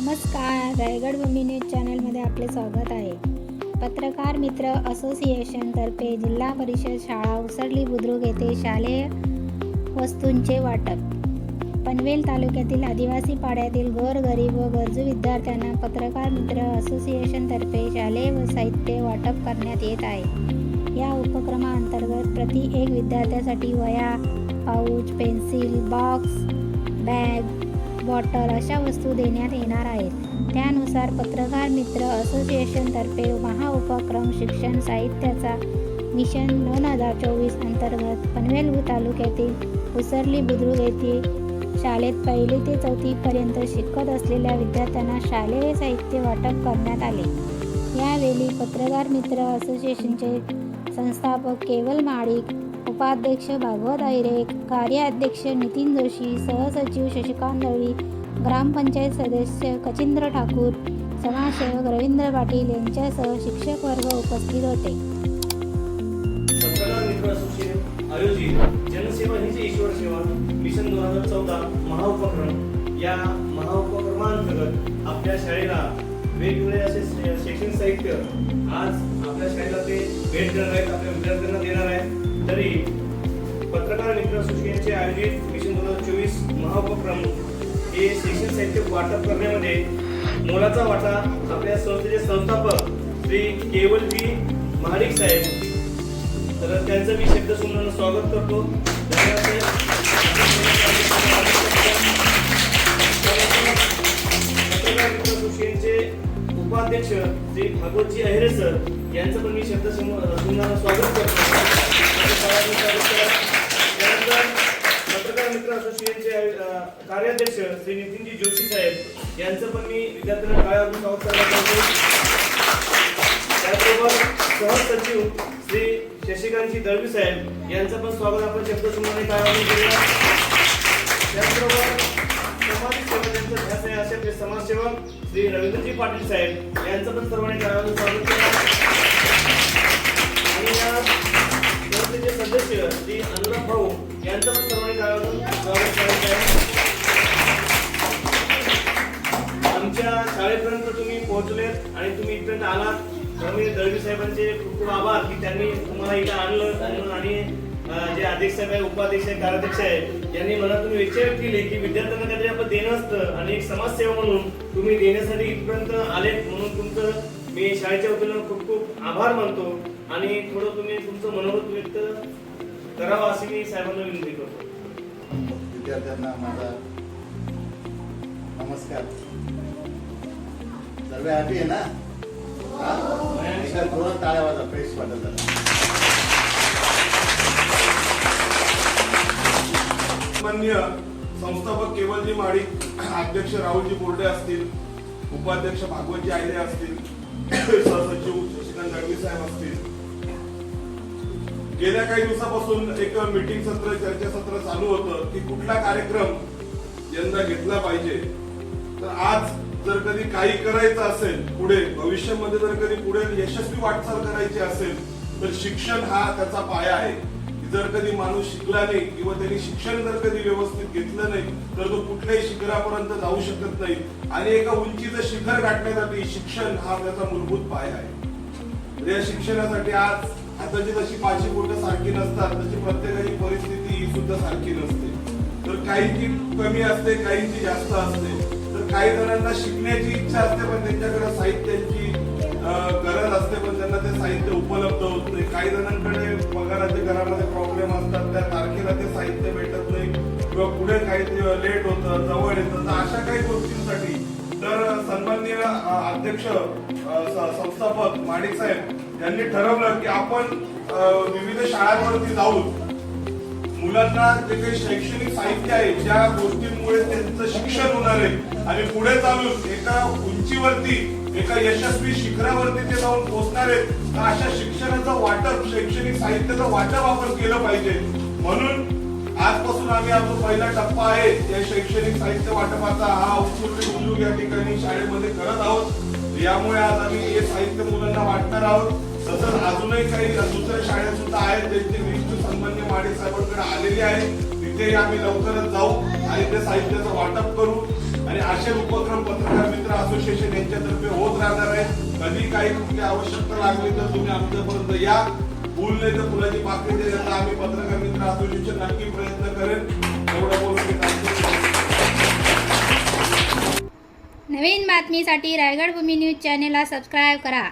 नमस्कार रायगड भूमी न्यूज चॅनलमध्ये आपले स्वागत आहे. पत्रकार मित्र असोसिएशनतर्फे जिल्हा परिषद शाळा उसरली बुद्रुक येथे शालेय वस्तूंचे वाटप. पनवेल तालुक्यातील आदिवासी पाड्यातील गोरगरीब व गरजू विद्यार्थ्यांना पत्रकार मित्र असोसिएशनतर्फे शालेय व साहित्य वाटप करण्यात येत आहे. या उपक्रमाअंतर्गत प्रति एक विद्यार्थ्यासाठी वया pouch pencil box bag bottle अशा वस्तू देण्यात येणार आहेत. त्यानुसार पत्रकार मित्र असोसिएशनतर्फे महाउपक्रम शिक्षण साहित्याचा मिशन दोन हजार चोवीस अंतर्गत पनवेल तालुक्यातील उसरली बुद्रुक येथे शाळेत पहिली ते चौथीपर्यंत शिकत असलेल्या विद्यार्थ्यांना शालेय साहित्य वाटप करण्यात आले. यावेळी पत्रकार मित्र असोसिएशनचे संस्थापक केवल माडिक उपाध्यक्ष भागवत आयरे कार्याध्यक्ष नितीन जोशी सहसचिव शशिकांत दळवी ग्रामपंचायत सदस्य कचिंद्र ठाकूर समाजसेवक रवींद्र पाटील यांच्यासह शिक्षक वर्ग उपस्थित होते. आयोजित जनसेवा हीच ईश्वर सेवा मिशन दोन हजार चौदा महाउपक्रम या महाउपक्रमांतर्गत आपल्या शाळेला वेगवेगळे असे शैक्षणिक साहित्य आज आपल्या शाळेला ते भेट देणार आहेत आपल्या विद्यार्थ्यांना देणार आहेत. तरी पत्रकार मित्र असोसिएशनचे आयोजित मिशन दोन हजार चोवीस महाउपक्रम हे शिक्षण साहित्य वाटप करण्यामध्ये मोलाचा वाटा आपल्या संस्थेचे संस्थापक श्री केवलजी महाडिक साहेब. तर त्यांचं मी शब्द सुमनानं स्वागत करतो. उपाध्यक्ष श्री भागवतजी अहिरे सर यांचं पण मी शब्द सुमनानं स्वागत करतो. पत्रकार मित्र असोसिएशनचे कार्याध्यक्ष श्री नितीनजी जोशी साहेब यांचं पण मी विद्यार्थ्यांना काळातून स्वागत करायला त्याचबरोबर सहसचिव श्री शशिकांतजी दळवी साहेब यांचं पण स्वागत आपण शब्द सुमाने काय केलेलं त्याचबरोबर समाज सेवा ज्यांचं समाजसेवक श्री रवींद्रजी पाटील साहेब यांचं पण सर्वांनी गावातून स्वागत केलं आणि आपले जे सदस्य श्री अनुराग भाऊ यांचं पण सर्वांनी स्वागत करायचं आहे. आमच्या शाळेपर्यंत तुम्ही पोहोचलेत आणि तुम्ही इथपर्यंत आलात. त्यामुळे दळवी साहेबांचे खूप खूप आभार की त्यांनी तुम्हाला इथं आणलं आणि जे अध्यक्ष साहेब आहे उपाध्यक्ष आहे कार्याध्यक्ष आहे यांनी मला तुम्ही विचार केले की विद्यार्थ्यांना काहीतरी आपण देणं असतं आणि एक समाजसेवा म्हणून तुम्ही देण्यासाठी इथपर्यंत आले म्हणून तुमचं मी शाळेच्या वतीनं खूप खूप आभार मानतो आणि थोडं तुम्ही तुमचं मनोगत व्यक्त करावं अशी मी साहेबांना विनंती करतो विद्यार्थ्यांना माझा नमस्कार सर्व हॅपी आहे ना हा? थोडं टाळ्या वाजा फ्रेश वाटत. मान्य संस्थापक केवलजी माडिक अध्यक्ष राहुलजी बोर्डे असतील उपाध्यक्ष भागवतजी आयले असतील सहसचिव शशिकांत गडवी साहेब असतील गेल्या काही दिवसापासून एक मीटिंग सत्र चर्चासत्र चालू होतं. की कुठला कार्यक्रम यंदा घेतला पाहिजे? तर आज जर कधी काही करायचं असेल पुढे भविष्यामध्ये जर कधी पुढे यशस्वी वाटचाल करायची असेल तर शिक्षण हा त्याचा पाया आहे. जर कधी माणूस शिकला नाही किंवा त्यांनी शिक्षण जर कधी व्यवस्थित घेतलं नाही तर तो कुठल्याही शिखरापर्यंत जाऊ शकत नाही. आणि एका उंचीचं शिखर गाठण्यासाठी शिक्षण हा त्याचा मूलभूत पाया आहे. म्हणजे या शिक्षणासाठी आज आताची जशी पाचशे बोट सारखी नसतात तशी प्रत्येकाची परिस्थिती ही सुद्धा सारखी नसते. तर काहींची कमी असते काहींची जास्त असते. तर काही जणांना शिकण्याची इच्छा असते पण त्यांच्याकडे साहित्याची गरज असते पण त्यांना ते साहित्य उपलब्ध होत. नाही काही जणांकडे पगाराचे घरामध्ये प्रॉब्लेम असतात त्या तारखेला ते साहित्य भेटत नाही. किंवा पुढे काही लेट होतं जवळ येतं. तर अशा काही गोष्टींसाठी तर सन्माननीय अध्यक्ष संस्थापक माणिक साहेब यांनी ठरवलं की आपण विविध शाळांवरती जाऊन मुलांना जे काही शैक्षणिक साहित्य आहे ज्या गोष्टींमुळे त्यांचं शिक्षण होणार आहे आणि पुढे चालून एका उंचीवरती एका यशस्वी शिखरावरती ते जाऊन पोहोचणार आहेत तर अशा शिक्षणाचं वाटप शैक्षणिक साहित्याचं वाटप आपण केलं पाहिजे. म्हणून आजपासून आम्ही आपला पहिला टप्पा आहे या शैक्षणिक साहित्य वाटपाचा हा उत्सुक उद्योग या ठिकाणी शाळेमध्ये करत आहोत. यामुळे आज आम्ही हे साहित्य मुलांना वाटणार आहोत. तसंच अजूनही काही दुसऱ्या शाळा सुद्धा आहेत त्यांची माने साहेबांकडे आलेली आहे. तिथेही आम्ही लवकरच जाऊ आणि त्या साहित्याचं वाटप करू. आणि असे उपक्रम पत्रकार मित्र असोसिएशन यांच्यातर्फे होत राहणार आहे. कधी काही कुठली आवश्यकता लागली तर तुम्ही आमच्यापर्यंत या. फुल नाही तर फुलाची पाकळी देण्याचा आम्ही पत्रकार मित्र असोसिएशन नक्की प्रयत्न करेन. एवढं बोलून नवीन बातमीसाठी रायगड भूमी न्यूज चॅनेलला सबस्क्राईब करा.